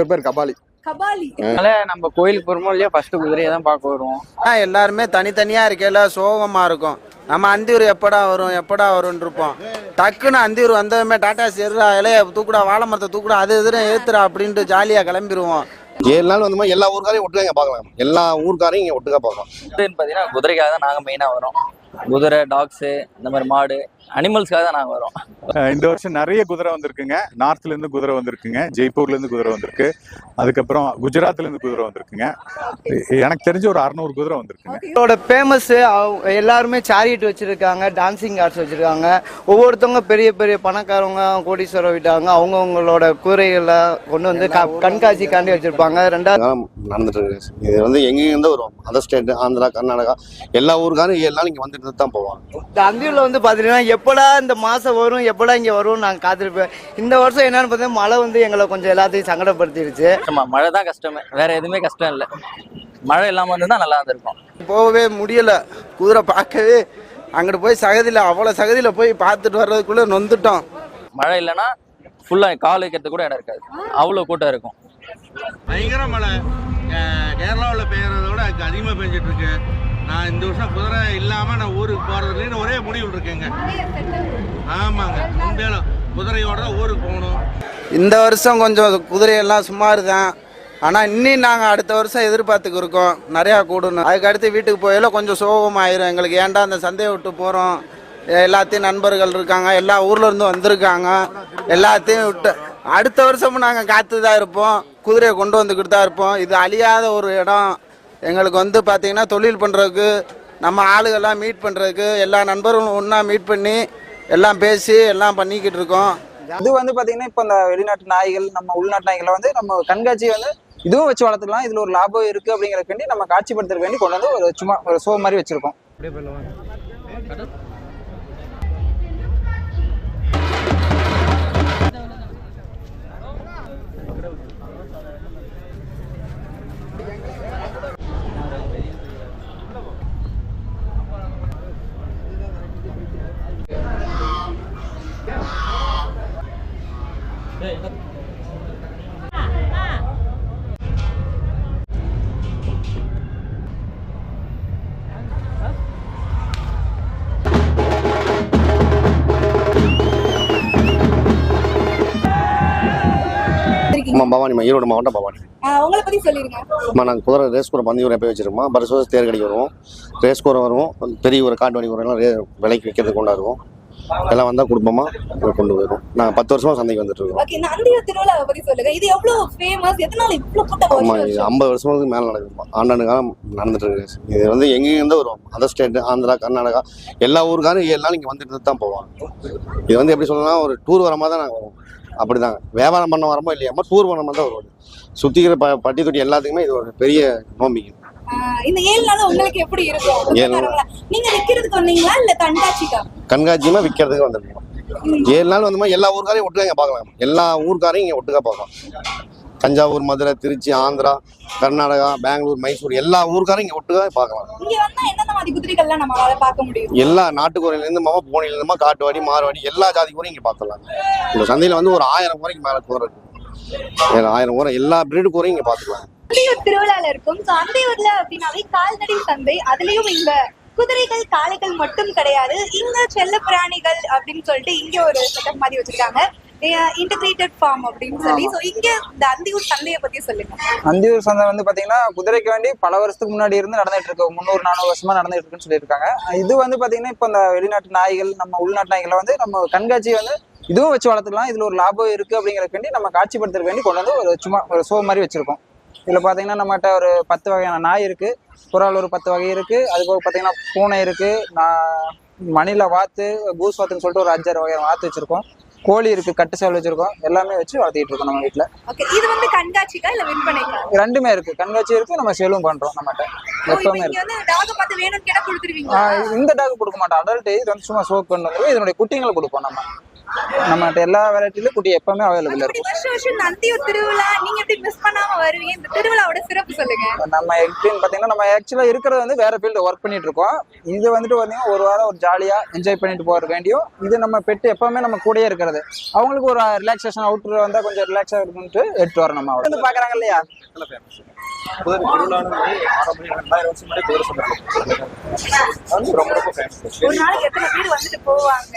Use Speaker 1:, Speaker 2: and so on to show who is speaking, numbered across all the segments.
Speaker 1: பேர் பேர் கபாலி.
Speaker 2: அதனால நம்ம கோயிலுக்கு போறோமோ இல்லையா ஃபர்ஸ்ட் குதிரையை தான் பார்க்க வருவோம்.
Speaker 3: ஆ, எல்லாருமே தனித்தனியா இருக்கையில சோகமா இருக்கும். நம்ம அந்தியூர் எப்படா வரும் எப்படா வரும்னு இருப்போம். டக்குன்னு அந்தியூர் வந்ததுமே டாடா சேர்றா இலைய தூக்குடா வாழை மரத்தை தூக்குடா அது எதிர ஏத்துறா அப்படின்ட்டு ஜாலியா கிளம்பிடுவோம்
Speaker 1: ஏழு நாள் வந்து எல்லா ஊர்க்காரையும் ஒட்டுக்கா இங்க பார்க்கலாம். எல்லா ஊர்க்காரையும் இங்க ஒட்டுக்கா பார்க்கலாம்.
Speaker 2: இதுன்னு பார்த்தீங்கன்னா குதிரைக்காக தான் நாங்கள் மெயினாக வரோம். குதிரை டாக்ஸு இந்த மாதிரி மாடு அனிமல்ஸ்க்காக தான் நாங்கள் வரோம்.
Speaker 4: இந்த வருஷம் நிறைய குதிரை வந்திருக்குங்க. நார்த்ல இருந்து குதிரை வந்திருக்குங்க. ஜெய்ப்பூர்ல இருந்து குதிரை வந்திருக்கு. அதுக்கப்புறம் குஜராத்ல இருந்து குதிரை வந்திருக்குங்க. எனக்கு தெரிஞ்ச ஒரு அறுநூறு குதிரை வந்திருக்குங்க.
Speaker 5: இதோட ஃபேமஸ் எல்லாருமே சாரியட் வச்சிருக்காங்க டான்சிங் ஆர்ட்ஸ் வச்சிருக்காங்க. ஒவ்வொருத்தவங்க பெரிய பெரிய பணக்காரவங்க கோடீஸ்வரம் விட்டாங்க. அவங்கவுங்களோட குதிரைகளை கொண்டு வந்து கண்காட்சிக்காண்டி வச்சிருப்பாங்க. ரெண்டாவது
Speaker 1: நடந்துட்டு இருக்கு. இது வந்து எங்கேருந்து வரும். அதர் ஸ்டேட் ஆந்திரா கர்நாடகா எல்லா ஊருக்காரும் நாள் இங்க வந்துட்டு தான் போவாங்க.
Speaker 5: இந்த அந்தியூர்ல வந்து பாத்தீங்கன்னா எப்படா இந்த மாசம் வரும் எப்படா இங்க வரும் நாங்க காத்திருப்பேன் இந்த வருஷம் என்னன்னு பார்த்தீங்கன்னா மழை வந்து எங்களை கொஞ்சம் எல்லாத்தையும் சங்கடப்படுத்திடுச்சு.
Speaker 2: கஷ்டமா மழை தான் கஷ்டமே. வேற எதுவுமே கஷ்டம் இல்லை. மழை இல்லாமல் வந்து தான் நல்லா இருந்திருக்கும்.
Speaker 3: போகவே முடியல. குதிரை பார்க்கவே அங்கிட்டு போய் சகதியில் அவ்வளோ சகதியில் போய் பார்த்துட்டு வர்றதுக்குள்ள நொந்துட்டோம்.
Speaker 2: மழை இல்லைன்னா ஃபுல்லாக கால் வைக்கிறதுக்கு கூட இடம் இருக்காது. அவ்வளோ கூட்டம் இருக்கும்.
Speaker 6: பயங்கர மழை. கேரளாவில் பெய்யறத விட அங்கே அதிகமாக பெஞ்சிட்டு இருக்கு. நான் இந்த வருஷம் குதிரை இல்லாமல் நான் ஊருக்கு போகிறதுலேன்னு ஒரே முடிவில் இருக்கேங்க. ஆமாங்க. உண்மையிலும் குதிரையோட தான் ஊருக்கு போகணும்.
Speaker 3: இந்த வருஷம் கொஞ்சம் குதிரையெல்லாம் சுமார் தான் ஆனால் இன்னும் நாங்கள் அடுத்த வருஷம் எதிர்பார்த்துக்கு இருக்கோம் நிறையா கூடணும். அதுக்கு அடுத்து வீட்டுக்கு போயில கொஞ்சம் சோகமாயிரும். எங்களுக்கு ஏன்டா அந்த சந்தையை விட்டு போகிறோம் எல்லாத்தையும் நண்பர்கள் இருக்காங்க. எல்லா ஊர்ல இருந்து வந்திருக்காங்க. எல்லாத்தையும் விட்டு அடுத்த வருஷமும் நாங்கள் காத்து தான் இருப்போம். குதிரையை கொண்டு வந்துக்கிட்டு தான் இருப்போம். இது அழியாத ஒரு இடம். எங்களுக்கு வந்து பார்த்தீங்கன்னா தொழில் பண்ணுறதுக்கு நம்ம ஆளுகள்லாம் மீட் பண்ணுறதுக்கு எல்லா நண்பர்களும் ஒன்றா மீட் பண்ணி எல்லாம் பேசி எல்லாம் பண்ணிக்கிட்டு இருக்கோம்.
Speaker 7: இது வந்து பாத்தீங்கன்னா இப்போ இந்த வெளிநாட்டு நாய்கள் நம்ம உள்நாட்டு நாய்களை வந்து நம்ம கண்காட்சி வந்து இதுவும் வச்சு வளர்த்துக்கலாம். இதுல ஒரு லாபம் இருக்கு அப்படிங்கறதுக்காண்டி நம்ம காட்சிப்படுத்துறதுக்கு வேண்டி கொண்டு வந்து ஒரு சும்மா ஒரு ஷோ மாதிரி வச்சிருக்கோம்.
Speaker 1: அம்மா பவானிம்மா ஈரோடு மாவட்டம் பவானி.
Speaker 8: உங்களை பத்தி சொல்லிருங்க.
Speaker 1: அம்மா நாங்கள் குதிரை ரேஸ் குதிரை பந்தயம் எப்போ வச்சிருக்கோம் வருஷம் தேர் கடிக்க வருவோம். ரேஸ் குதிரை வருவோம் பெரிய ஒரு காட்டு வண்டி எல்லாம் ரே- விலைக்கு விற்கிறதுக்கு கொண்டாடுவோம். எல்லாம் வந்தால் குடும்பமா? கொண்டு போயிடும் நாங்கள் பத்து வருஷமா சந்தைக்கு வந்துட்டு இருக்கோம். ஆமா இது? ஐம்பது வருஷத்துக்கு மேலே நடக்குதுமா ஆண்டாண்டு காலம் நடந்துட்டு இருக்கு. இது வந்து எங்கேருந்து வரும் அதர் ஸ்டேட் ஆந்திரா கர்நாடகா எல்லா ஊருக்காரும் நாள் இங்கே வந்துட்டு தான் போவாங்க. இது வந்து எப்படி சொல்லணும்னா ஒரு டூர் வர மாதிரி தான் நாங்கள் வருவோம். அப்படிதாங்க வியாபாரம் பண்ண வரமோ இல்லையாமோ டூர் பண்ண தான் வருவோம். சுத்திக்கிற ப பட்டி தொட்டி எல்லாத்துக்குமே இது ஒரு பெரிய நோம்பிக்கை
Speaker 8: இந்த ஏழு நாள் உங்களுக்கு எப்படி இருக்கும்? நீங்க விக்கிறதுக்கு வந்தீங்களா? இல்ல கண்காட்சிக்கா
Speaker 1: கண்காட்சியமாக விற்கிறதுக்கு வந்திருக்கோம். ஏழு நாள் வந்து எல்லா ஊருக்காரையும் ஒட்டுக்கா இங்கே பார்க்கலாம். எல்லா ஊருக்காரையும் இங்கே ஒட்டுக்கா பார்க்கலாம். தஞ்சாவூர் மதுரை திருச்சி ஆந்திரா கர்நாடகா பெங்களூர் மைசூர் எல்லா ஊருக்காரையும் இங்கே ஒட்டுக்கா பார்க்கலாம். எல்லா நாட்டுக்குறையிலேருந்து மாமா பூனையிலேருந்துமா காட்டுவாடி மாறுவாடி எல்லா ஜாதி கூரையும் இங்கே பார்த்துடலாம். இந்த சந்தையில் வந்து ஒரு ஆயிரம் குறைக்கு மேலே வேற ஆயிரம் குறை எல்லா பிரீடு குறையும் இங்கே பார்த்துக்கலாம்.
Speaker 8: அந்தியூர் திருவிழால இருக்கும் சோ அந்தியூர்ல அப்படின்னாவே கால்நடை சந்தை அதுலயும் இங்க குதிரைகள் காளைகள் மட்டும் கிடையாது. இங்க செல்ல பிராணிகள் அப்படின்னு சொல்லிட்டு இங்க ஒரு செட்டப் மாதிரி வச்சிருக்காங்க. இன்டகிரேட்டட் ஃபார்ம் அப்படின்னு சொல்லி. சோ இங்க இந்த அந்தியூர் சந்தையை பத்தி சொல்லுங்க.
Speaker 7: அந்தியூர் சந்தை வந்து பாத்தீங்கன்னா குதிரைக்கு வேண்டி பல வருஷத்துக்கு முன்னாடி இருந்து நடந்துட்டு இருக்கு. முந்நூறு நானூறு வருஷமா நடந்துட்டு இருக்குன்னு சொல்லியிருக்காங்க. இது வந்து பாத்தீங்கன்னா இப்போ இந்த வெளிநாட்டு நாய்கள் நம்ம உள்நாட்டு நாய்களை வந்து நம்ம கண்காட்சி வந்து இதுவும் வச்சு வளர்த்துக்கலாம் இதுல ஒரு லாபம் இருக்கு அப்படிங்கறதுக்காண்டி நம்ம காட்சிப்படுத்துறதுக்கு வேண்டி கொண்டு வந்து ஒரு சும்மா ஒரு ஷோ மாதிரி வச்சிருக்கோம். இதுல பாத்தீங்கன்னா நம்மகிட்ட ஒரு பத்து வகையான நாய் இருக்கு. குரால் ஒரு பத்து வகை இருக்கு. அது போக பாத்தீங்கன்னா பூனை இருக்கு. நான் மணில வாத்து கூஸ் வாத்துன்னு சொல்லிட்டு ஒரு அஞ்சாறு வகையான வாத்து வச்சிருக்கோம். கோழி இருக்கு கட்டு சேவல் வச்சிருக்கோம். எல்லாமே வச்சு வளர்த்திட்டு இருக்கோம் நம்ம வீட்டுல
Speaker 8: இது வந்து கண்காட்சிக்கா இல்ல விற்பனைக்கா
Speaker 7: ரெண்டுமே இருக்கு. கண்காட்சி இருக்கு நம்ம சேலும் பண்றோம் நம்மகிட்ட. எப்பவுமே இருக்கு. இந்த டாக் கொடுக்க மாட்டோம். அடல்ட் இது வந்து சும்மா சோக் வந்து இதனுடைய குட்டிங்களை கொடுப்போம் நம்ம. நம்மகிட்ட எல்லா வெரைட்டிலும் குட்டி எப்பவுமே அவைலபிள் இருக்கும்.
Speaker 8: வருஷம் வருஷம் நந்தியூர் திருவிழா நீங்க எப்படி மிஸ் பண்ணாம வருவீங்க? இந்த திருவிழாவோட சிறப்பு சொல்லுங்க.
Speaker 7: நம்ம எப்படின்னு பார்த்தீங்கன்னா நம்ம ஆக்சுவலாக இருக்கிறது வந்து வேற ஃபீல்டு ஒர்க் பண்ணிட்டு இருக்கோம். இது வந்துட்டு பார்த்தீங்கன்னா ஒரு வாரம் ஒரு ஜாலியாக என்ஜாய் பண்ணிட்டு போகிற வேண்டியும் இது நம்ம பெட்டு எப்பவுமே நம்ம கூடயே இருக்கிறது. அவங்களுக்கு ஒரு ரிலாக்ஸேஷன் அவுட்டர் வந்தால் கொஞ்சம் ரிலாக்ஸாக இருக்குன்ட்டு எடுத்து வரோம் நம்ம வந்து பார்க்குறாங்க இல்லையா?
Speaker 8: ஒரு நாளைக்கு எத்தனை பேர் வந்துட்டு போவாங்க?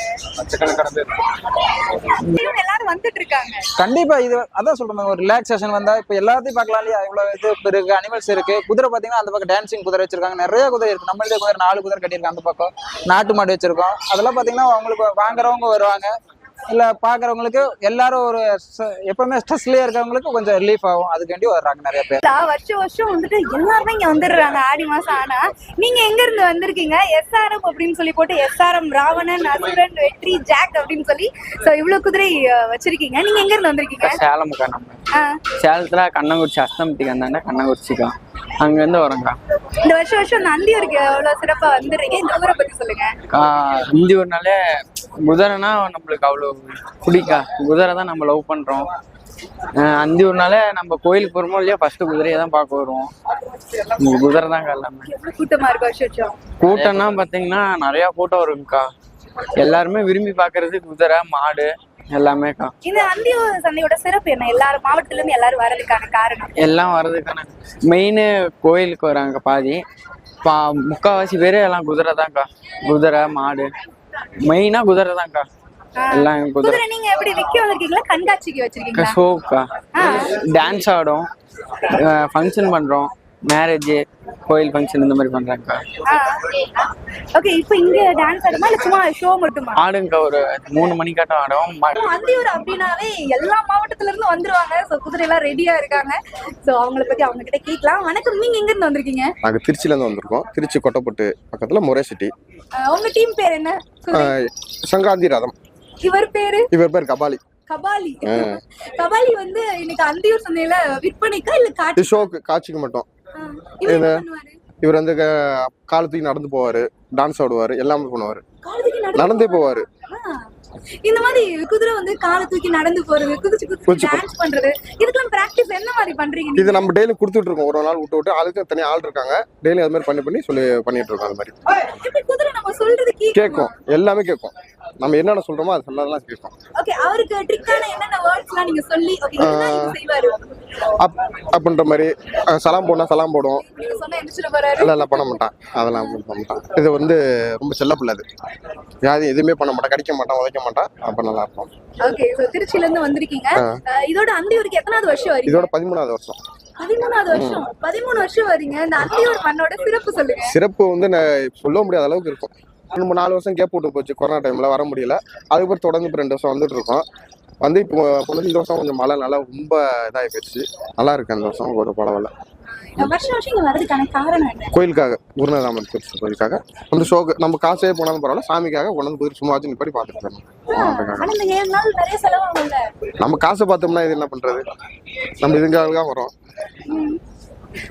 Speaker 8: இவங்க எல்லாரும் வந்துட்டு இருக்காங்க.
Speaker 7: கண்டிப்பா இது அதான் சொல்றேன். ஒரு ரிலாக்ஸேஷன் வந்தா இப்ப எல்லாத்தையும் பார்க்கலாம் இல்லையா? இவ்வளவு இது இப்ப இருக்கு அனிமல்ஸ் இருக்கு. குதிரை பாத்தீங்கன்னா அந்த பக்கம் டான்சிங் குதிரை வச்சிருக்காங்க. நிறைய குதிரை இருக்கு. நம்மளே குதிரை நாலு குதிரை கட்டியிருக்காங்க அந்த பக்கம். நாட்டு மாடு வச்சிருக்கோம். அதெல்லாம் பாத்தீங்கன்னா அவங்களுக்கு வாங்குறவங்க வருவாங்க. இல்ல பாக்குறவங்களுக்கு எல்லாரும் ஒரு எப்பவுமே ஸ்ட்ரெஸ்லயே இருக்கவங்களுக்கு கொஞ்சம் ரிலீஃப் ஆகும். அதுக்காண்டி வர்றாங்க நிறைய பேர்.
Speaker 8: வருஷம் வருஷம் வந்துட்டு எல்லாருமே இங்க வந்துடுறாங்க. ஆடி மாசம் ஆனா நீங்க எங்க இருந்து வந்திருக்கீங்க? எஸ்ஆர்எம் அப்படின்னு சொல்லி போட்டு எஸ்ஆர்எம் ராவணன் அசுரன் வெற்றி ஜாக் அப்படின்னு சொல்லி சோ இவ்வளவு குதிரை வச்சிருக்கீங்க. நீங்க எங்க இருந்து வந்திருக்கீங்க?
Speaker 9: சேலமுக்கா நம்ம
Speaker 8: ஆ,
Speaker 9: சேலத்துல கண்ணங்குறிச்சி அஸ்தமத்திக்கு வந்தாண்டா கண்ணங்குறிச்சிக்கா. அங்கேருந்து வரோங்க்கா
Speaker 8: இந்த வருஷம் வருஷம் நந்தியூருக்கு எவ்வளவு சிறப்பா வந்துடுறீங்க? இந்த ஊரை பத்தி சொல்லுங்க.
Speaker 9: கா இந்தி ஒரு நாளே குதிரைனா நம்மளுக்கு அவ்வளோ பிடிக்கா. குதிரை தான் நம்ம லவ் பண்ணுறோம் அந்தி நாளே நம்ம கோயிலுக்கு போகிறோமோ இல்லையா ஃபர்ஸ்ட் குதிரையை தான் பார்க்க வருவோம். குதிரை தாங்க எல்லாமே.
Speaker 8: கூட்டமா இருக்கு
Speaker 9: கூட்டம்னா பார்த்தீங்கன்னா நிறையா கூட்டம் இருக்கும்க்கா. எல்லாருமே விரும்பி பார்க்கறது குதிரை மாடு எல்லாமேக்கா.
Speaker 8: இந்த அந்தியூர் சந்தையோட சிறப்பு என்ன? எல்லாரும் மாவட்டத்துல இருந்து எல்லாரும் வர்றதுக்கான காரணம்?
Speaker 9: எல்லாம் வர்றதுக்கான மெயின் கோயிலுக்கு வராங்க பாதி. பா முக்கால்வாசி பேர் எல்லாம் குதிரை தான்க்கா. குதிரை மாடு. மெயினாக குதிரை தான்க்கா. எல்லாம் குதிரை.
Speaker 8: நீங்க எப்படி விக்க வந்திருக்கீங்களா கண்காட்சிக்கு வச்சிருக்கீங்களா?
Speaker 9: ஷோக்கா டான்ஸ் ஆடும் ஃபங்க்ஷன் பண்ணுறோம் மேரேஜ் கோயில் ஃபங்க்ஷன் இந்த மாதிரி பண்ணுறாங்கக்கா
Speaker 8: ஓகே இப்போ இங்க டான்ஸ் ஆடுமா? இல்ல சும்மா ஷோ மட்டுமா?
Speaker 9: ஆடுங்கக்கா ஒரு மூணு மணிக்காட்டம் ஆடும்.
Speaker 8: அந்தியூர் அப்படின்னாவே எல்லா மாவட்டத்துல இருந்து வந்துருவாங்க. சோ குதிரை எல்லாம் ரெடியா இருக்காங்க. சோ அவங்கள பத்தி அவங்க கிட்ட கேட்கலாம். வணக்கம் நீங்க எங்க இருந்து வந்திருக்கீங்க?
Speaker 10: நாங்கள் திருச்சியிலேருந்து வந்திருக்கோம். திருச்சி கொட்டப்பட்டு பக்கத்தில் முறை சிட்டி
Speaker 8: உங்க டீம் பேர் என்ன.
Speaker 10: சங்காந்தி ரதம்.
Speaker 8: இவர் பேரு?
Speaker 10: இவர் பேர் கபாலி.
Speaker 8: கபாலி. கபாலி வந்து இன்னைக்கு அந்தியூர் சந்தையில விற்பனைக்கா இல்ல காட்சி
Speaker 10: ஷோக்கு காட்சிக்கு மட்டும்.
Speaker 8: இவர்
Speaker 10: வந்து காலத்துக்கு நடந்து போவார் டான்ஸ் ஆடுவார் எல்லாமே பண்ணுவார்.
Speaker 8: நடந்து
Speaker 10: போவார்.
Speaker 8: இந்த மாதிரி குதிரை வந்து காலை தூக்கி நடந்து போறது குதிச்சு குதிச்சு டான்ஸ் பண்றது இதுக்கெல்லாம் பிராக்டிஸ் என்ன மாதிரி பண்றீங்க?
Speaker 10: இது நம்ம டெய்லி கொடுத்துட்டு இருக்கோம் ஒரு நாள் விட்டு விட்டு ஆளுக்கு தனியாக ஆள் இருக்காங்க. டெய்லி அது மாதிரி பண்ணி பண்ணி சொல்லி பண்ணிட்டு இருக்கோம் அது மாதிரி
Speaker 8: குதிரை நம்ம சொல்றது கேக்கும்
Speaker 10: கேட்கும். எல்லாமே கேட்கும். நம்ம என்னென்ன சொல்றோமோ அது சொன்னதெல்லாம் கேட்கும்
Speaker 8: ஓகே அவருக்கு ட்ரிக்கான என்னென்ன வேர்ட்ஸ்லாம் நீங்க சொல்லி ஓகே இதுதான் இது செய்வாரு.
Speaker 10: அப் அப்படின்ற மாதிரி சலாம் போனா சலாம் போடும் எல்லாம் பண்ண மாட்டான். அதெல்லாம் பண்ண மாட்டான். இது வந்து ரொம்ப செல்ல பிள்ளை அது. யாரும் எதுவுமே பண்ண மாட்டான். கடிக்க மாட்டான் உதைக்க மாட்டான். அப்ப நல்லா இருக்கும்.
Speaker 8: ஓகே சோ திருச்சில இருந்து வந்திருக்கீங்க இதோட அந்தியூருக்கு எத்தனாவது வருஷம் வரீங்க?
Speaker 10: இதோட பதிமூணாவது வருஷம்.
Speaker 8: பதிமூணாவது வருஷம். பதிமூணு வருஷம் வரீங்க. இந்த அந்தியூர் மண்ணோட சிறப்பு சொல்லுங்க.
Speaker 10: சிறப்பு வந்து நான் சொல்ல முடியாத அளவுக்கு இருக்கும். மூணு நாலு வருஷம் கேப் விட்டு போச்சு கொரோனா டைம்ல வர முடியல. அதுக்கப்புறம் தொடர்ந்து இப்போ ரெண்டு வருஷம் வந்துட்டு இருக்கோம். வந்து இப்போ இந்த வருஷம் கொஞ்சம் மழை நல்லா ரொம்ப இதாகி போச்சு நல்லா இருக்கு அந்த வருஷம் ஒரு பரவாயில்ல. கோயிலுக்காக குருநாதாமன் திருச்சி கோயிலுக்காக. அந்த ஷோக்கு நம்ம காசே போனாலும் பரவாயில்ல சாமிக்காக கொண்டு வந்து போய் சும்மா வச்சு நிப்பாடி பார்த்துட்டு
Speaker 8: செலவாகும்ல
Speaker 10: நம்ம காசை பார்த்தோம்னா இது என்ன பண்றது? நம்ம இதுக்காக தான் வரோம்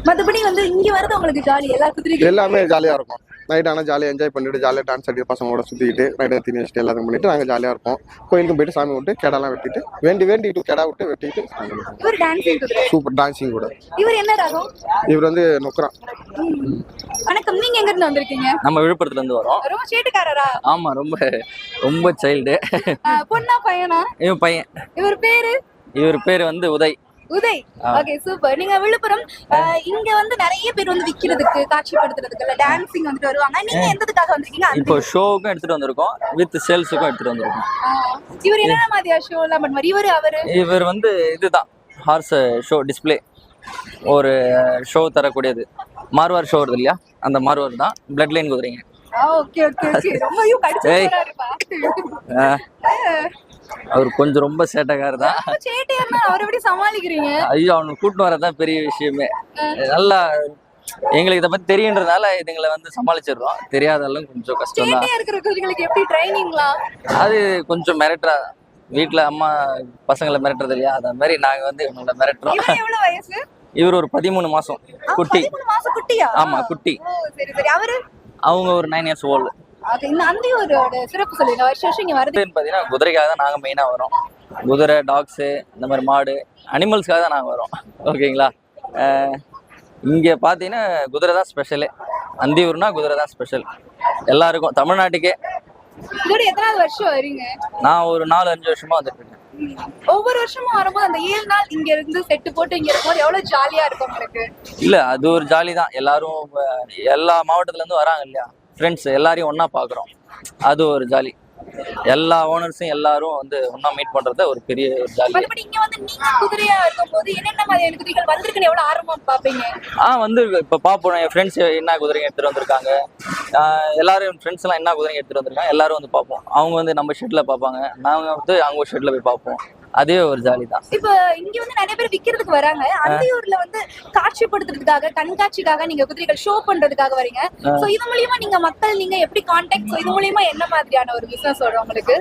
Speaker 8: மத்தபடி வந்து இங்க வரது உங்களுக்கு ஜாலி எல்லா குதிரைக்கும்
Speaker 10: எல்லாமே ஜாலியா இருக்கும். நைட் ஆனால் ஜாலியாக என்ஜாய் பண்ணிட்டு ஜாலியாக டான்ஸ் ஆடி பசங்களோட சுற்றிக்கிட்டு நைட் தீனி வச்சுட்டு எல்லாத்தையும் பண்ணிட்டு நாங்கள் ஜாலியாக இருப்போம். கோயிலுக்கும் போயிட்டு சாமி விட்டு கெடாலாம் வெட்டிட்டு வேண்டி வேண்டிட்டு கெடா விட்டு வெட்டிட்டு
Speaker 8: டான்ஸிங்
Speaker 10: சூப்பர் டான்சிங் கூட?
Speaker 8: இவர் என்ன ரகம்?
Speaker 10: இவர் வந்து நொக்கரான்
Speaker 8: வணக்கம். நீங்க எங்க இருந்து வந்திருக்கீங்க?
Speaker 2: நம்ம விழுப்புரத்துல இருந்து வரோம்.
Speaker 8: ரொம்ப சேட்டுக்காரரா?
Speaker 2: ஆமா ரொம்ப ரொம்ப சைல்டு
Speaker 8: பொண்ணா பையனா?
Speaker 2: இவன் பையன்.
Speaker 8: இவர் பேரு?
Speaker 2: இவர் பேர் வந்து உதய்.
Speaker 8: உதய். ஓகே சூப்பர் நீங்க விழுப்புரம் இங்க வந்து நிறைய பேர் வந்து விக்கிறதுக்கு காட்சிப்படுத்துறதுக்கு இல்ல டான்சிங் வந்துட்டு வருவாங்க. நீங்க எந்ததுக்காக வந்திருக்கீங்க?
Speaker 2: இப்போ ஷோவுக்கும் எடுத்துட்டு வந்திருக்கோம். வித் சேல்ஸுக்கும் எடுத்துட்டு வந்திருக்கோம்.
Speaker 8: இவர் என்ன மாதிரியா ஷோ எல்லாம் பண்ணுவார்? இவரு அவரு?
Speaker 2: இவர் வந்து இதுதான். ஹார்ஸ் ஷோ டிஸ்ப்ளே ஒரு ஷோ தரக்கூடியது. மார்வார் ஷோ வருது இல்லையா? அந்த மார்வார் தான். பிளட் லைன் குதிரைங்க
Speaker 8: ஓகே ஓகே ஓகே
Speaker 2: அவர் கொஞ்சம் ரொம்ப சேட்டைக்காரர் தான்.
Speaker 8: அவரை எப்படி சமாளிக்கிறீங்க?
Speaker 2: ஐயோ அவனை கூட்டிட்டு வரதான் பெரிய விஷயமே. நல்லா எங்களுக்கு இதை பத்தி தெரியுன்றதுனால இதுங்களை வந்து சமாளிச்சிடுறோம். தெரியாதாலும் கொஞ்சம் கஷ்டம் தான்
Speaker 8: எப்படி ட்ரைனிங்லாம்
Speaker 2: அது கொஞ்சம் மிரட்டுறா. வீட்டில் அம்மா பசங்களை மிரட்டுறது இல்லையா? அந்த மாதிரி நாங்கள் வந்து இவங்களை மிரட்டுறோம்.
Speaker 8: இவர்
Speaker 2: ஒரு பதிமூணு மாசம். குட்டி. ஆமா குட்டி. அவங்க ஒரு நைன் இயர்ஸ் ஓல்டு
Speaker 8: அது இந்த அந்தியூரோட சிறப்பு சொல்லுங்க வருஷம் வருஷம் இங்க வருது.
Speaker 2: பார்த்தீங்கன்னா குதிரைக்காக தான் நாங்கள் மெயினாக வரோம். குதிரை டாக்ஸு இந்த மாதிரி மாடு அனிமல்ஸ்க்காக தான் நாங்கள் வரோம். ஓகேங்களா? இங்கே பார்த்தீங்கன்னா குதிரை தான் ஸ்பெஷலு அந்தியூர்னா குதிரை தான் ஸ்பெஷல் எல்லாருக்கும் தமிழ்நாட்டுக்கே.
Speaker 8: இதோட எத்தனாவது வருஷம் வரீங்க?
Speaker 2: நான் ஒரு நாலு அஞ்சு வருஷமா வந்துட்டு இருக்கேன்
Speaker 8: ஒவ்வொரு வருஷமும் வரும்போது அந்த ஏழு நாள் இங்க இருந்து செட்டு போட்டு இங்க இருக்கும்போது எவ்வளவு ஜாலியா இருக்கும் உங்களுக்கு?
Speaker 2: இல்லை அது ஒரு ஜாலி தான். எல்லாரும் எல்லா மாவட்டத்துலேருந்து வராங்க இல்லையா? ஃப்ரெண்ட்ஸ் எல்லாரையும் ஒன்றா பார்க்குறோம் அது ஒரு ஜாலி. எல்லா ஓனர்ஸும் எல்லாரும் வந்து ஒன்றா மீட் பண்ணுறது ஒரு பெரிய ஜாலி.
Speaker 8: இங்க வந்து நீங்க குதிரையா இருக்கும்போது என்னென்ன மாதிரியான குதிரைகள் வந்திருக்குன்னு எவ்வளவு ஆர்வமா பாப்பீங்க
Speaker 2: ஆ வந்து இப்போ பார்ப்போம் என் ஃப்ரெண்ட்ஸ் என்ன குதிரைங்க எடுத்துகிட்டு வந்திருக்காங்க. எல்லாரும் ஃப்ரெண்ட்ஸ் எல்லாம் என்ன குதிரைங்க எடுத்துகிட்டு வந்திருக்காங்க எல்லாரும் வந்து பார்ப்போம் அவங்க வந்து நம்ம ஷெட்டில் பார்ப்பாங்க நாங்கள் வந்து அவங்க ஷெட்டில் போய் பார்ப்போம் அதே ஒரு ஜாலி தான்.
Speaker 8: இப்ப இங்க வந்து நிறைய பேர் விக்கிறதுக்கு வராங்க. அந்தியூர்ல வந்து காட்சிப்படுத்துறதுக்காக கண்காட்சிக்காக நீங்க குதிரைகள் ஷோ பண்றதுக்காக வரீங்க. சோ இது மூலியமா நீங்க மக்கள் நீங்க எப்படி கான்டாக்ட் இது மூலியமா என்ன மாதிரியான ஒரு பிசினஸ் வரும் உங்களுக்கு?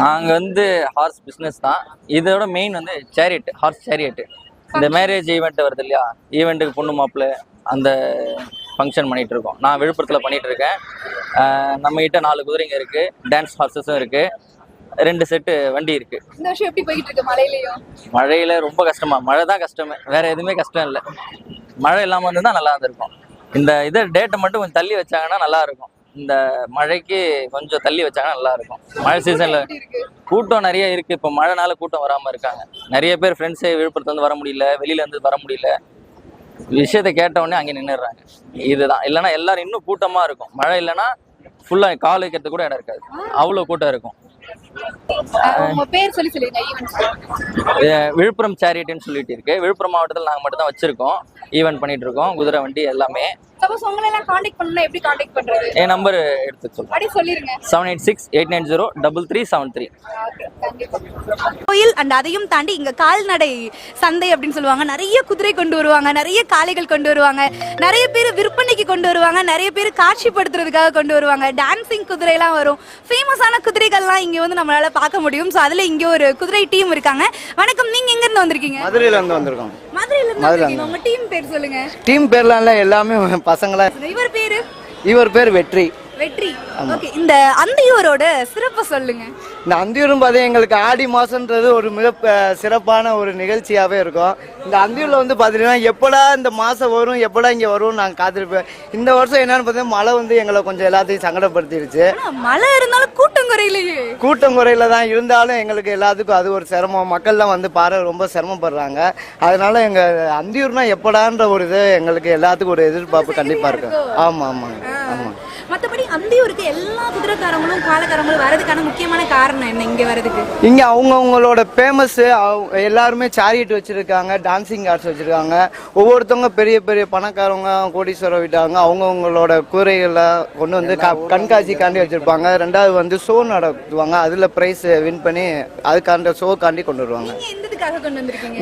Speaker 2: நாங்கள் வந்து ஹார்ஸ் பிஸ்னஸ் தான். இதோட மெயின் வந்து சேரியட் ஹார்ஸ் சேரியட் இந்த மேரேஜ் ஈவெண்ட் வருது இல்லையா? ஈவெண்ட்டுக்கு பொண்ணு மாப்பிள்ளை அந்த ஃபங்க்ஷன் பண்ணிட்டு இருக்கோம். நான் விழுப்புரத்தில் பண்ணிட்டு இருக்கேன். நம்ம கிட்ட நாலு குதிரைங்க இருக்கு. டான்ஸ் ஹார்சஸும் இருக்கு. ரெண்டு செட்டு வண்டி இருக்கு.
Speaker 8: இந்த வருஷம் எப்படி போயிட்டு இருக்கு மலையிலயும்
Speaker 2: மழையில ரொம்ப கஷ்டமா. மழை தான் கஷ்டமே. வேற எதுவுமே கஷ்டம் இல்லை. மழை இல்லாமல் இருந்தா நல்லா இருந்திருக்கும். இந்த இதை டேட்டை மட்டும் கொஞ்சம் தள்ளி வச்சாங்கன்னா நல்லா இருக்கும். இந்த மழைக்கு கொஞ்சம் தள்ளி வச்சாங்கன்னா நல்லா இருக்கும். மழை சீசன்ல கூட்டம் நிறைய இருக்கு. இப்போ மழைனால கூட்டம் வராம இருக்காங்க. நிறைய பேர் ஃப்ரெண்ட்ஸே விழுப்புரத்துல இருந்து வர முடியல வெளியில இருந்து வர முடியல. விஷயத்தை கேட்ட உடனே அங்கே நின்னுடுறாங்க. இதுதான். இல்லைன்னா எல்லாரும் இன்னும் கூட்டமா இருக்கும். மழை இல்லைன்னா ஃபுல்லா கால் வைக்கிறது கூட இடம் இருக்காது. அவ்வளோ கூட்டம் இருக்கும்.
Speaker 8: உங்க பேர் சொல்லி
Speaker 2: விழுப்புரம் சேரியட்னு சொல்லிட்டு இருக்கு. விழுப்புரம் மாவட்டத்தில் நாங்கள் மட்டும் தான் வச்சிருக்கோம். ஈவெண்ட் பண்ணிட்டு இருக்கோம். குதிரை வண்டி எல்லாமே.
Speaker 8: சப்போஸ் உங்களை எல்லாம் காண்டாக்ட் பண்ணா எப்படி காண்டாக்ட் பண்றது?
Speaker 2: என் நம்பர் எடுத்து
Speaker 8: சொல்லிருங்க.
Speaker 2: Seven eight six eight nine zero double three seven three
Speaker 8: கோயில் அண்ட் அதையும் தாண்டி இங்க கால்நடை சந்தை அப்படின்னு சொல்லுவாங்க. நிறைய குதிரை கொண்டு வருவாங்க. நிறைய காளைகள் கொண்டு வருவாங்க. நிறைய பேர் விற்பனைக்கு கொண்டு வருவாங்க. நிறைய பேர் காட்சிப்படுத்துறதுக்காக கொண்டு வருவாங்க. டான்சிங் குதிரைலாம் வரும். ஃபேமஸான குதிரைகள்லாம் இங்க வந்து நம்மளால பார்க்க முடியும். ஸோ அதுல இங்க ஒரு குதிரை டீம் இருக்காங்க. வணக்கம் நீங்க எங்க இருந்து வந்திருக்கீங்க?
Speaker 5: மதுரையில இருந்து வந்திருக்கோம்
Speaker 8: மதுரையில இருந்து. வந்திருக்கீங்க உங்க டீம் பேர் சொல்லுங்க.
Speaker 5: டீம் பேர்லாம் இல்லை எல்லாமே பசங்களா
Speaker 8: இவர் பேரு?
Speaker 5: இவர் பேர் வெற்றி.
Speaker 8: வெற்றி. ஓகே இந்த அந்தியூரோட சிறப்பை சொல்லுங்க.
Speaker 5: இந்த அந்தியூரும் பார்த்தீங்கன்னா எங்களுக்கு ஆடி மாதன்றது ஒரு மிக சிறப்பான ஒரு நிகழ்ச்சியாகவே இருக்கும். இந்த அந்தியூரில் வந்து பார்த்தீங்கன்னா எப்படா இந்த மாதம் வரும் எப்படா இங்கே வரும் நாங்கள் காத்திருப்பேன் இந்த வருஷம் என்னன்னு பார்த்தீங்கன்னா மழை வந்து எங்களை கொஞ்சம் எல்லாத்தையும் சங்கடப்படுத்திடுச்சு.
Speaker 8: மழை இருந்தாலும் கூட்டம் குறையிலையே.
Speaker 5: கூட்டம் குறையில தான் இருந்தாலும் எங்களுக்கு எல்லாத்துக்கும் அது ஒரு சிரமம். மக்கள்லாம் வந்து பாரு ரொம்ப சிரமப்படுறாங்க. அதனால எங்கள் அந்தியூர்னா எப்படான்ற ஒரு இது எங்களுக்கு எல்லாத்துக்கும் ஒரு எதிர்பார்ப்பு கண்டிப்பாக இருக்கும். ஆமாம் ஆமாங்க. ஆமாம்
Speaker 8: மத்தபடி அந்தியூருக்கு எல்லா குதிரைக்காரங்களும் காலக்காரங்களும் வரதுக்கான முக்கியமான காரணம் என்ன? இங்க வரதுக்கு
Speaker 5: இங்கே அவங்கவுங்களோட ஃபேமஸ் எல்லாருமே சேரியட் வச்சுருக்காங்க டான்சிங் ஆர்ட்ஸ் வச்சுருக்காங்க. ஒவ்வொருத்தவங்க பெரிய பெரிய பணக்காரவங்க கோடீஸ்வரம் விட்டாங்க. அவங்கவுங்களோட கூரைகளை கொண்டு வந்து கண்காட்சிக்காண்டி வச்சுருப்பாங்க. ரெண்டாவது வந்து ஷோ நடத்துவாங்க. அதில் ப்ரைஸ் வின் பண்ணி அதுக்காண்ட ஷோக்காண்டி கொண்டு வருவாங்க.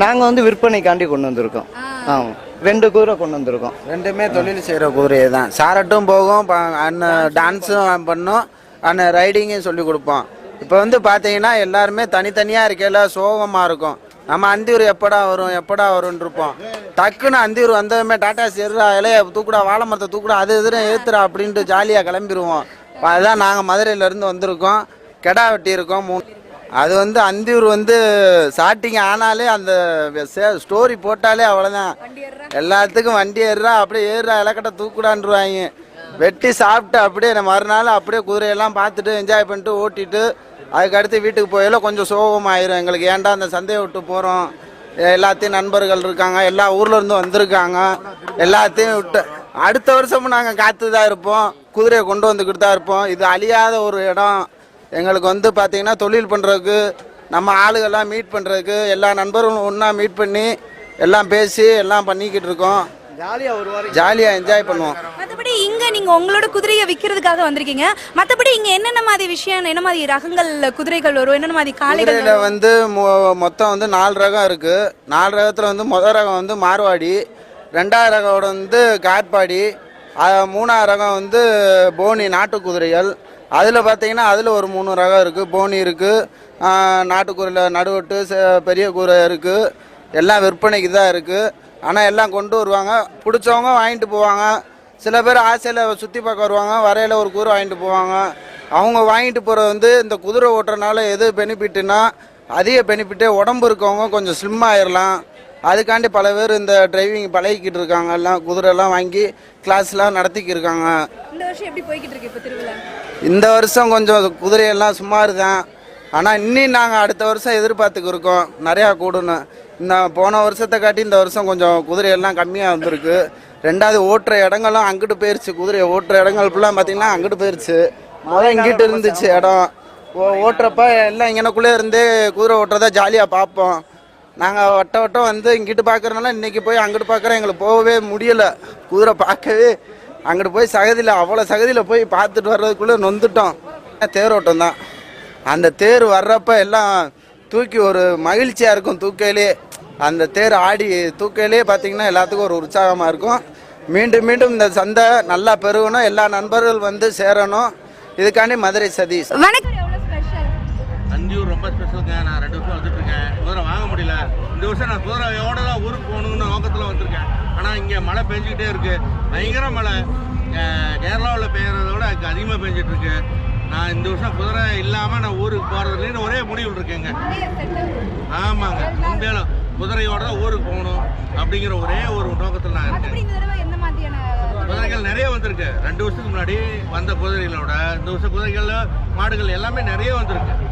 Speaker 8: நீங்க
Speaker 5: வந்து விற்பனைக்காண்டி கொண்டு வந்திருக்கோம். ஆமாம் ரெண்டு கூரை கொண்டு வந்திருக்கோம்.
Speaker 3: ரெண்டுமே தொழில் செய்கிற குதிரையை தான். சாரட்டும் போகும் அண்ணன் டான்ஸும் பண்ணும் அண்ணன் ரைடிங்கும் சொல்லி கொடுப்போம். இப்போ வந்து பார்த்தீங்கன்னா எல்லாருமே தனித்தனியாக இருக்கையில் சோகமாக இருக்கும். நம்ம அந்தியூர் எப்படா வரும் எப்படா வரும்னு இருப்போம் டக்குன்னு அந்தியூர் வந்ததுமே டாட்டா சேர்றா இலைய தூக்குடா வாழை மரத்தை தூக்குடா அது எதிரும் ஏத்துறா அப்படின்ட்டு ஜாலியாக கிளம்பிடுவோம் அதுதான் நாங்கள் மதுரையிலேருந்து வந்திருக்கோம். கெடா வெட்டியிருக்கோம் மூணு அது வந்து அந்தியூர் வந்து ஸ்டார்டிங் ஆனாலே அந்த ஸ்டோரி போட்டாலே அவ்வளோதான் எல்லாத்துக்கும் வண்டி ஏறுறா அப்படியே ஏறுறா இலக்கட்டை தூக்குடான்ருவாங்க. வெட்டி சாப்பிட்டு அப்படியே மறுநாள் அப்படியே குதிரையெல்லாம் பார்த்துட்டு என்ஜாய் பண்ணிட்டு ஓட்டிட்டு அதுக்கு அடுத்து வீட்டுக்கு போயில கொஞ்சம் சோகமாயிரும் எங்களுக்கு. ஏன்டா அந்த சந்தையை விட்டு போகிறோம் எல்லாத்தையும் நண்பர்கள் இருக்காங்க எல்லா ஊர்ல இருந்து வந்திருக்காங்க. எல்லாத்தையும் விட்டு அடுத்த வருஷமும் நாங்கள் காத்து தான் இருப்போம். குதிரையை கொண்டு வந்துக்கிட்டு தான் இருப்போம். இது அழியாத ஒரு இடம். எங்களுக்கு வந்து பார்த்தீங்கன்னா தொழில் பண்ணுறதுக்கு நம்ம ஆளுகள்லாம் மீட் பண்ணுறதுக்கு எல்லா நண்பர்களும் ஒன்றா மீட் பண்ணி எல்லாம் பேசி எல்லாம் பண்ணிக்கிட்டு இருக்கோம்.
Speaker 5: ஜாலியாக ஒரு வாரம்
Speaker 3: ஜாலியாக என்ஜாய் பண்ணுவோம்.
Speaker 8: மத்தபடி இங்க நீங்க உங்களோட குதிரையை விக்கிறதுக்காக வந்திருக்கீங்க. மத்தபடி இங்க என்னென்ன மாதிரி விஷயம் என்ன மாதிரி ரகங்கள் குதிரைகள் வரும் என்னென்ன மாதிரி காளைகள்
Speaker 3: குதிரையில் வந்து மொ- மொத்தம் வந்து நாலு ரகம் இருக்குது நாலு ரகத்தில் வந்து முதல் ரகம் வந்து மார்வாடி ரெண்டாவது ரகம் வந்து காட்பாடி மூணாவது ரகம் வந்து போனி நாட்டு குதிரைகள் அதில் பார்த்தீங்கன்னா அதில் ஒரு மூணு ரகம் இருக்குது போனி இருக்குது நாட்டுக்கூரில் நடுவட்டு பெரிய கூரை இருக்குது எல்லாம் விற்பனைக்கு தான் இருக்குது ஆனால் எல்லாம் கொண்டு வருவாங்க. பிடிச்சவங்க வாங்கிட்டு போவாங்க. சில பேர் ஆசையில் சுற்றி பார்க்க வருவாங்க. வரையில் ஒரு கூரை வாங்கிட்டு போவாங்க. அவங்க வாங்கிட்டு போகிறது வந்து இந்த குதிரை ஓட்டுறனால எது பெனிஃபிட்டுன்னா அதிக பெனிஃபிட்டு உடம்பு இருக்கவங்க கொஞ்சம் ஸ்லிம் ஆயிடலாம் அதுக்காண்டி பல பேர் இந்த டிரைவிங் பழகிக்கிட்டு இருக்காங்க எல்லாம் குதிரைலாம் வாங்கி கிளாஸ்லாம் நடத்திக்கிட்டு இருக்காங்க
Speaker 8: இந்த வருஷம் எப்படி போய்கிட்டு இருக்கு இப்போ திருவிழா?
Speaker 3: இந்த வருஷம் கொஞ்சம் குதிரையெல்லாம் சுமார் தான் ஆனால் இன்னும் நாங்கள் அடுத்த வருஷம் எதிர்பார்த்துக்கு இருக்கோம் நிறையா கூடணும் இந்த போன வருஷத்தை காட்டி இந்த வருஷம் கொஞ்சம் குதிரையெல்லாம் கம்மியாக வந்திருக்கு. ரெண்டாவது ஓட்டுற இடங்களும் அங்கிட்டு போயிருச்சு. குதிரையை ஓட்டுற இடங்கள் ஃபுல்லாக பார்த்தீங்கன்னா அங்கிட்டு போயிருச்சு. முதல் இங்கிட்டு இருந்துச்சு இடம். ஓ- ஓட்டுறப்ப எல்லாம் இங்கனக்குள்ளே இருந்தே குதிரை ஓட்டுறதா ஜாலியாக பார்ப்போம். நாங்கள் வட்ட வட்டம் வந்து இங்கிட்டு பார்க்குறனால இன்றைக்கி போய் அங்கிட்டு பார்க்குறோம் எங்களுக்கு போகவே முடியலை. குதிரை பார்க்கவே அங்கிட்டு போய் சகதியில் அவ்வளோ சகதியில் போய் பார்த்துட்டு வர்றதுக்குள்ளே நொந்துட்டோம். தேரோட்டம் தான். அந்த தேர் வர்றப்ப எல்லாம் தூக்கி ஒரு மகிழ்ச்சியாக இருக்கும் தூக்கையிலே. அந்த தேர் ஆடி தூக்கையிலே பார்த்தீங்கன்னா எல்லாத்துக்கும் ஒரு உற்சாகமாக இருக்கும். மீண்டும் மீண்டும் இந்த சந்தை நல்லா பெருகணும். எல்லா நண்பர்கள் வந்து சேரணும். இதுக்காண்டி மதுரை சதீஷ்.
Speaker 8: வணக்கம்.
Speaker 6: அந்தியூர் ரொம்ப ஸ்பெஷலுங்க. நான் ரெண்டு வருஷம் வந்துட்டு இருக்கேன் குதிரை வாங்க முடியல. இந்த வருஷம் நான் குதிரையோட தான் ஊருக்கு போகணும்னு நோக்கத்தில் வந்திருக்கேன். ஆனால் இங்கே மழை பெஞ்சிக்கிட்டே இருக்கு. பயங்கர மழை. கேரளாவில் பெய்யறத விட அங்கே அதிகமாக பெஞ்சிட்டு இருக்கு நான் இந்த வருஷம் குதிரை இல்லாமல் நான் ஊருக்கு போகிறதுலேன்னு ஒரே முடிவில் இருக்கேங்க. ஆமாங்க. உண்மையிலும் குதிரையோட தான் ஊருக்கு போகணும் அப்படிங்கிற ஒரே ஒரு நோக்கத்தில் நான் இருக்கேன். குதிரைகள் நிறைய வந்திருக்கு. ரெண்டு வருஷத்துக்கு முன்னாடி வந்த குதிரைகளோட இந்த வருஷம் குதிரைகள் மாடுகள் எல்லாமே நிறைய வந்திருக்கு.